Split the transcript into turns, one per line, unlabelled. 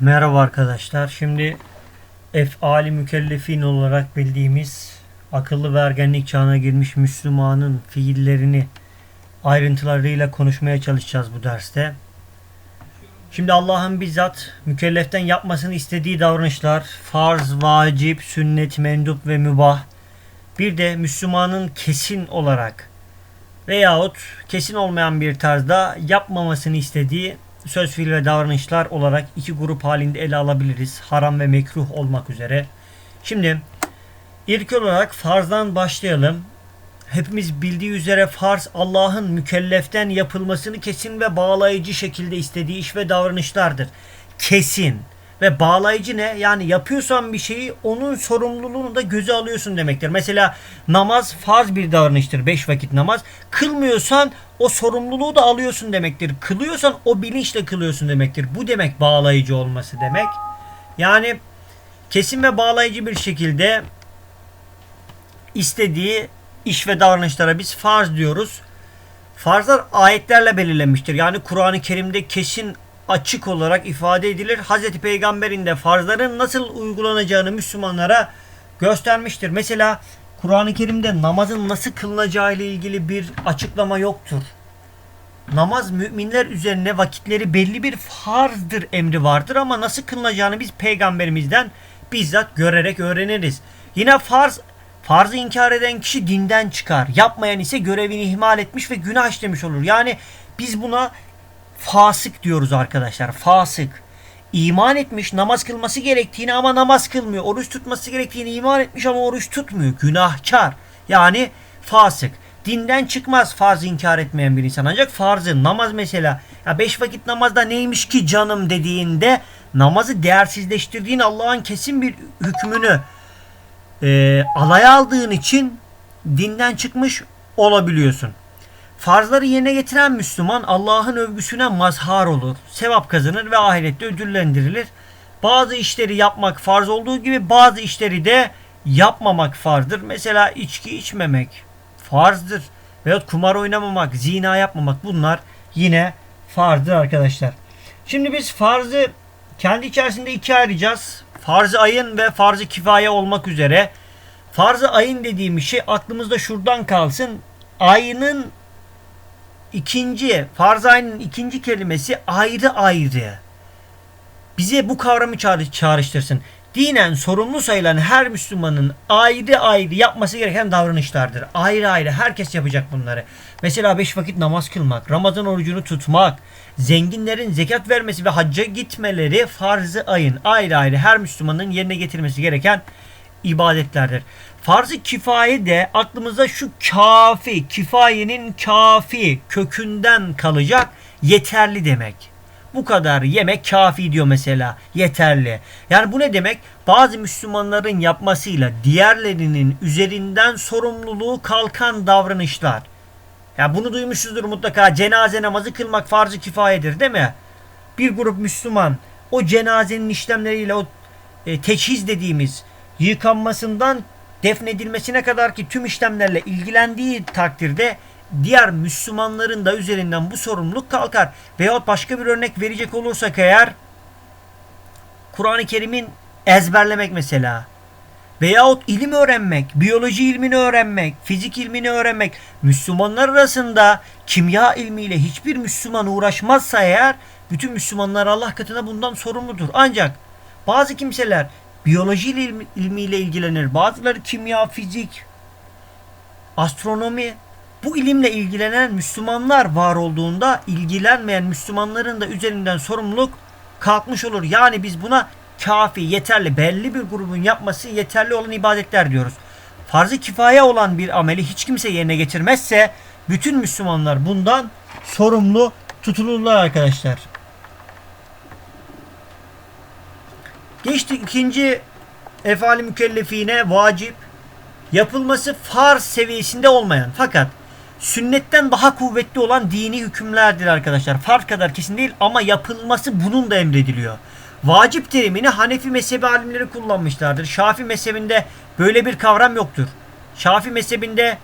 Merhaba arkadaşlar. Şimdi efali mükellefin olarak bildiğimiz akıllı ve ergenlik çağına girmiş Müslümanın fiillerini ayrıntılarıyla konuşmaya çalışacağız bu derste. Şimdi Allah'ın bizzat mükelleften yapmasını istediği davranışlar farz, vacip, sünnet, mendup ve mübah. Bir de Müslümanın kesin olarak veyahut kesin olmayan bir tarzda yapmamasını istediği söz fiil ve davranışlar olarak iki grup halinde ele alabiliriz. Haram ve mekruh olmak üzere. Şimdi ilk olarak farzdan başlayalım. Hepimiz bildiği üzere farz Allah'ın mükelleften yapılmasını kesin ve bağlayıcı şekilde istediği iş ve davranışlardır. Kesin ve bağlayıcı ne? Yani yapıyorsan bir şeyi onun sorumluluğunu da göze alıyorsun demektir. Mesela namaz farz bir davranıştır. Beş vakit namaz. Kılmıyorsan o sorumluluğu da alıyorsun demektir. Kılıyorsan o bilinçle kılıyorsun demektir. Bu demek bağlayıcı olması demek. Yani kesin ve bağlayıcı bir şekilde istediği iş ve davranışlara biz farz diyoruz. Farzlar ayetlerle belirlenmiştir. Yani Kur'an-ı Kerim'de kesin açık olarak ifade edilir. Hazreti Peygamber'in de farzların nasıl uygulanacağını Müslümanlara göstermiştir. Mesela Kur'an-ı Kerim'de namazın nasıl kılınacağı ile ilgili bir açıklama yoktur. Namaz müminler üzerine vakitleri belli bir farzdır emri vardır ama nasıl kılınacağını biz peygamberimizden bizzat görerek öğreniriz. Yine farz Farzı inkar eden kişi dinden çıkar. Yapmayan ise görevini ihmal etmiş ve günah işlemiş olur. Yani biz buna fasık diyoruz arkadaşlar. Fasık. İman etmiş namaz kılması gerektiğini ama namaz kılmıyor. Oruç tutması gerektiğini iman etmiş ama oruç tutmuyor. Günahkar. Yani fasık. Dinden çıkmaz farz inkar etmeyen bir insan. Ancak farzı namaz mesela ya beş vakit namazda neymiş ki canım dediğinde namazı değersizleştirdiğin Allah'ın kesin bir hükmünü e, alaya aldığın için dinden çıkmış olabiliyorsun. Farzları yerine getiren Müslüman Allah'ın övgüsüne mazhar olur. Sevap kazanır ve ahirette ödüllendirilir. Bazı işleri yapmak farz olduğu gibi bazı işleri de yapmamak farzdır. Mesela içki içmemek farzdır. Veyahut kumar oynamamak, zina yapmamak bunlar yine farzdır arkadaşlar. Şimdi biz farzı kendi içerisinde ikiye ayıracağız. Farz-ı ayın ve farz-ı kifaye olmak üzere. Farz-ı ayın dediğimiz şey aklımızda şuradan kalsın. Ayının ikinci, farz ayının ikinci kelimesi ayrı ayrı. Bize bu kavramı çağrı, çağrıştırsın. Dinen sorumlu sayılan her Müslümanın ayrı ayrı yapması gereken davranışlardır. Ayrı ayrı herkes yapacak bunları. Mesela beş vakit namaz kılmak, Ramazan orucunu tutmak, zenginlerin zekat vermesi ve hacca gitmeleri farz-ı ayın ayrı ayrı her Müslümanın yerine getirmesi gereken ibadetlerdir. Farz-ı kifaye de aklımızda şu kafi, kifayenin kafi kökünden kalacak yeterli demek. Bu kadar yemek kafi diyor mesela. Yeterli. Yani bu ne demek? Bazı Müslümanların yapmasıyla diğerlerinin üzerinden sorumluluğu kalkan davranışlar. Ya bunu duymuşuzdur mutlaka. Cenaze namazı kılmak farz-ı kifayedir değil mi? Bir grup Müslüman o cenazenin işlemleriyle o e, teçhiz dediğimiz yıkanmasından defnedilmesine kadar ki tüm işlemlerle ilgilendiği takdirde diğer Müslümanların da üzerinden bu sorumluluk kalkar. Veyahut başka bir örnek verecek olursak eğer Kur'an-ı Kerim'in ezberlemek mesela. Veyahut ilim öğrenmek, biyoloji ilmini öğrenmek, fizik ilmini öğrenmek. Müslümanlar arasında kimya ilmiyle hiçbir Müslüman uğraşmazsa eğer bütün Müslümanlar Allah katına bundan sorumludur. Ancak bazı kimseler biyoloji ilmi- ilmiyle ilgilenir. Bazıları kimya, fizik, astronomi. Bu ilimle ilgilenen Müslümanlar var olduğunda ilgilenmeyen Müslümanların da üzerinden sorumluluk kalkmış olur. Yani biz buna kafi, yeterli, belli bir grubun yapması yeterli olan ibadetler diyoruz. Farz-ı kifaye olan bir ameli hiç kimse yerine getirmezse bütün Müslümanlar bundan sorumlu tutulurlar arkadaşlar. Geçtik ikinci efali mükellefine vacip yapılması farz seviyesinde olmayan fakat sünnetten daha kuvvetli olan dini hükümlerdir arkadaşlar. Farz kadar kesin değil ama yapılması bunun da emrediliyor. Vacip terimini Hanefi mezhebi alimleri kullanmışlardır. Şafi mezhebinde böyle bir kavram yoktur. Şafi mezhebinde